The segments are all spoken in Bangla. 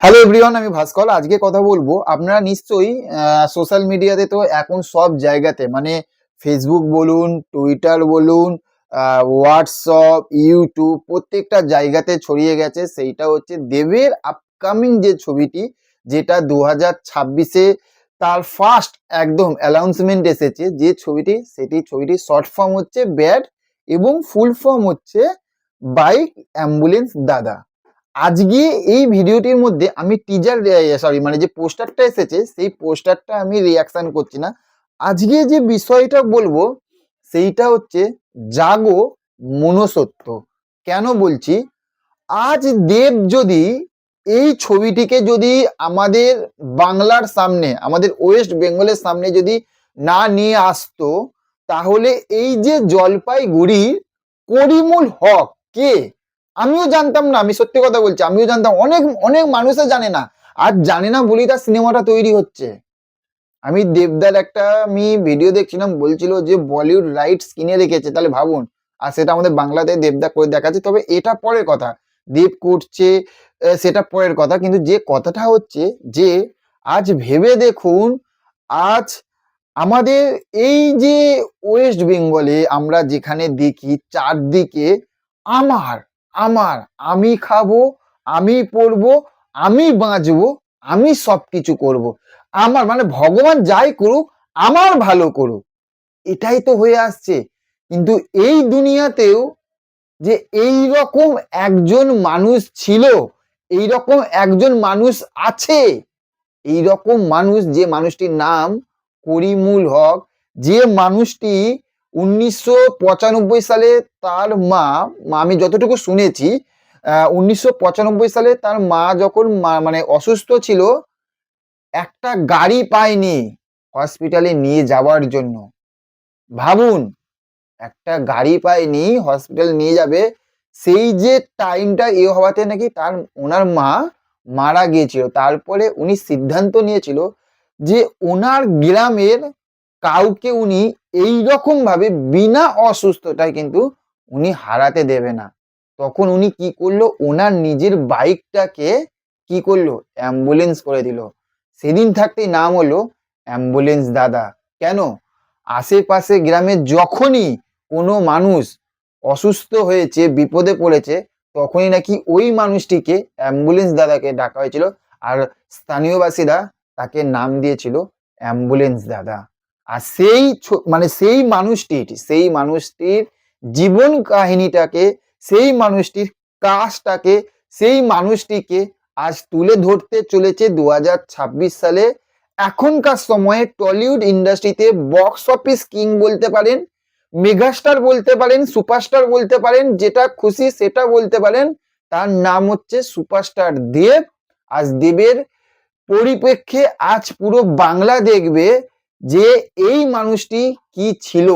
হ্যালো এভরিওয়ান আমি ভাস্কর। আজকে কথা বলব। আপনারা নিশ্চয়ই সোশ্যাল মিডিয়াতে তো এখন সব জায়গাতে মানে ফেসবুক বলুন টুইটার বলুন হোয়াটসঅ্যাপ ইউটিউব প্রত্যেকটা জায়গাতে ছড়িয়ে গেছে। সেইটা হচ্ছে দেবের আপকামিং যে ছবিটি, যেটা দু হাজার ছাব্বিশে তার ফার্স্ট একদম অ্যানাউন্সমেন্ট এসেছে। যে ছবিটি, সেটি ছবিটি শর্ট ফর্ম হচ্ছে ব্যাড এবং ফুল ফর্ম হচ্ছে বাইক অ্যাম্বুলেন্স দাদা। আজকে এই ভিডিওটির মধ্যে আমি টিজার সরি মানে যে পোস্টারটা এসেছে, সেই পোস্টারটা আমি রিয়াকশন করছি না। আজকে যে বিষয়টা বলব, সেইটা হচ্ছে জাগো মনসত্ব কেন বলছি? আজ দেব যদি এই ছবিটিকে যদি আমাদের বাংলার সামনে, আমাদের ওয়েস্ট বেঙ্গলের সামনে যদি না নিয়ে আসতো, তাহলে এই যে জলপাইগুড়ির করিমুল হক, কে? আমিও জানতাম না, আমি সত্যি কথা বলছি, আমিও জানতাম, অনেক অনেক মানুষে জানে না। আর জানে না বলি তার সিনেমাটা তৈরি হচ্ছে। আমি দেবদার একটা, আমি ভিডিও দেখছিলাম, বলছিল যে বলিউড রাইটস কিনে রেখেছে, তাহলে ভাবুন। আর সেটা আমাদের বাংলাতে দেবদা করে দেখাচ্ছে, তবে এটা পরের কথা। দেব করছে সেটা পরের কথা, কিন্তু যে কথাটা হচ্ছে যে, আজ ভেবে দেখুন, আজ আমাদের এই যে ওয়েস্ট বেঙ্গলে আমরা যেখানে দেখি, চারদিকে আমার আমার, আমি খাব, আমি পড়ব, আমি বাঁচবো, আমি সব কিছু করব। আমার মানে ভগবান যাই করুক, আমার ভালো করুক এটাই তো হয়ে আসছে কিন্তু এই দুনিয়াতেও যে এই রকম একজন মানুষ ছিল এই রকম একজন মানুষ আছে এই রকম মানুষ যে মানুষটির নাম করিমুল হক, যে মানুষটি উনিশশো পঁচানব্বই সালে তার মা আমি যতটুকু শুনেছি উনিশশো পঁচানব্বই সালে তার মা যখন মানে অসুস্থ ছিল, একটা গাড়ি পায়নি হসপিটালে নিয়ে যাওয়ার জন্য। ভাবুন, একটা গাড়ি পায়নি হসপিটাল নিয়ে যাবে, সেই যে টাইমটা এ হওয়াতে নাকি তার, ওনার মা মারা গিয়েছিল। তারপরে উনি সিদ্ধান্ত নিয়েছিল যে ওনার গ্রামের কাউকে উনি এই রকম ভাবে বিনা অসুস্থতায় কিন্তু উনি হারাতে দেবে না। তখন উনি কি করল? ওনার নিজের বাইকটাকে কি করল? অ্যাম্বুলেন্স করে দিল। সেদিন থাকতেই নাম হলো অ্যাম্বুলেন্স দাদা। কেন? আশেপাশে গ্রামে যখনই কোনো মানুষ অসুস্থ হয়েছে, বিপদে পড়েছে, তখনই নাকি ওই মানুষটিকে অ্যাম্বুলেন্স দাদাকে ডাকা হয়েছিল। আর স্থানীয়বাসীরা তাকে নাম দিয়েছিল অ্যাম্বুলেন্স দাদা। আর সেই মানে সেই মানুষটির সেই মানুষটির জীবন কাহিনীটাকে, সেই মানুষটির কাজটাকে, সেই মানুষটিকে আজ তুলে ধরতে চলেছে দু হাজার ছাব্বিশ সালে। এখনকার সময়ে টলিউড ইন্ডাস্ট্রিতে বক্স অফিস কিং বলতে পারেন, মেগাস্টার বলতে পারেন, সুপারস্টার বলতে পারেন, যেটা খুশি সেটা বলতে পারেন, তার নাম হচ্ছে সুপারস্টার দেব। আজ দেবের পরিপ্রেক্ষে আজ পুরো বাংলা দেখবে যে এই মানুষটি কি ছিল?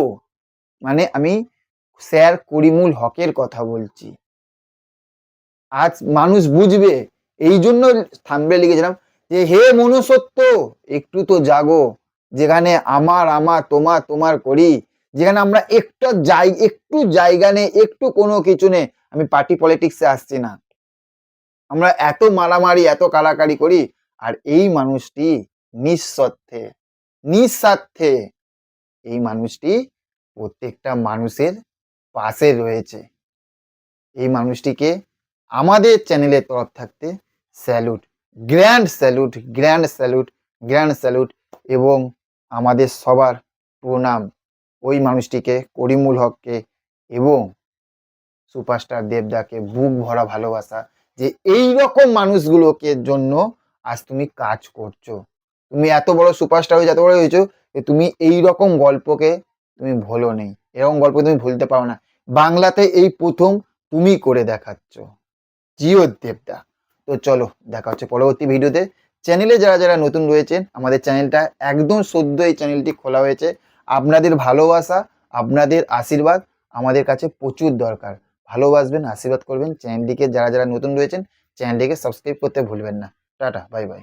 মানে আমি স্যার করিমুল হকের কথা বলছি। আজ মানুষ বুঝবে, এই জন্য থামবে লিখেছিলাম যে, হে মনুষ্যত্ব, একটু তো জাগো, যেখানে আমার আমার, তোমার তোমার করি, যেখানে আমরা একটা জায় একটু জায়গা নেই, একটু কোনো কিছু নেই, আমি পার্টি পলিটিক্সে আসছি না। আমরা এত মারামারি, এত কারাকারি করি, আর এই মানুষটি নিঃস্বার্থে নিঃস্বার্থে এই মানুষটি প্রত্যেকটা মানুষের পাশে রয়েছে। এই মানুষটিকে আমাদের চ্যানেলের তরফ থাকতে salute grand salute grand salute grand salute এবং আমাদের সবার প্রণাম। ওই মানুষটিকে, করিমুল হককে এবং সুপারস্টার দেবদাকে বুক ভরা ভালোবাসা যে এই রকম মানুষগুলোকে জন্য আজ তুমি কাজ করছ। তুমি এত বড় সুপারস্টার হয়ে যত বড় হয়েছো যে তুমি এই রকম গল্পকে তুমি ভুলো নেই। এরকম গল্প তুমি ভুলতে পারো না। বাংলাতে এই প্রথম তুমি করে দেখাচ্ছ। জিও দেবদা। তো চলো, দেখা হচ্ছে পরবর্তী ভিডিওতে। চ্যানেলে যারা যারা নতুন রয়েছেন, আমাদের চ্যানেলটা একদম সদ্য এই চ্যানেলটি খোলা হয়েছে। আপনাদের ভালোবাসা, আপনাদের আশীর্বাদ, আমাদের কাছে প্রচুর দরকার। ভালোবাসবেন, আশীর্বাদ করবেন। চ্যানেলটিকে যারা যারা নতুন রয়েছেন, চ্যানেলটিকে সাবস্ক্রাইব করতে ভুলবেন না। Tata bye bye